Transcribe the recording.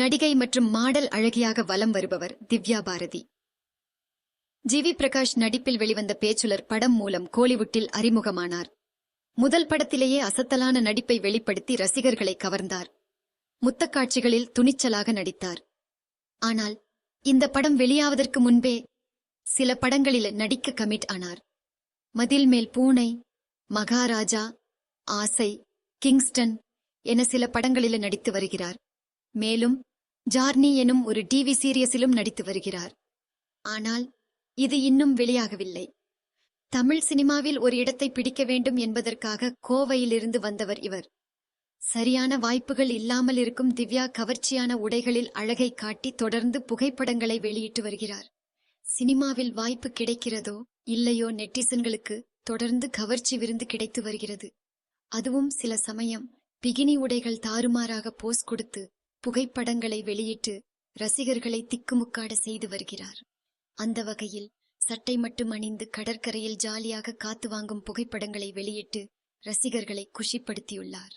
நடிகை மற்றும் மாடல் அழகியாக வலம் வருபவர் திவ்யா பாரதி. ஜிவி பிரகாஷ் நடிப்பில் வெளிவந்த பேச்சுலர் படம் மூலம் கோலிவுட்டில் அறிமுகமானார். முதல் படத்திலேயே அசத்தலான நடிப்பை வெளிப்படுத்தி ரசிகர்களை கவர்ந்தார். முத்தக்காட்சிகளில் துணிச்சலாக நடித்தார். ஆனால் இந்த படம் வெளியாவதற்கு முன்பே சில படங்களில் நடிக்க கமிட் ஆனார். மதில் மேல் பூனை மகாராஜா ஆசை கிங்ஸ்டன் என சில படங்களில் நடித்து வருகிறார். மேலும் ஜார்னி எனும் ஒரு டிவி சீரியஸிலும் நடித்து வருகிறார். ஆனால் இது இன்னும் வெளியாகவில்லை. தமிழ் சினிமாவில் ஒரு இடத்தை பிடிக்க வேண்டும் என்பதற்காக கோவையிலிருந்து வந்தவர் இவர். சரியான வாய்ப்புகள் இல்லாமல் இருக்கும் திவ்யா கவர்ச்சியான உடைகளில் அழகை காட்டி தொடர்ந்து புகைப்படங்களை வெளியிட்டு வருகிறார். சினிமாவில் வாய்ப்பு கிடைக்கிறதோ இல்லையோ நெட்டிசன்களுக்கு தொடர்ந்து கவர்ச்சி விருந்து கிடைத்து வருகிறது. அதுவும் சில சமயம் பிகினி உடைகள் தாறுமாறாக போஸ் கொடுத்து புகைப்படங்களை வெளியிட்டு ரசிகர்களை திக்குமுக்காட செய்து வருகிறார். அந்த வகையில் சட்டை மட்டும் அணிந்து கடற்கரையில் ஜாலியாக காத்து வாங்கும் புகைப்படங்களை வெளியிட்டு ரசிகர்களை குஷிப்படுத்தியுள்ளார்.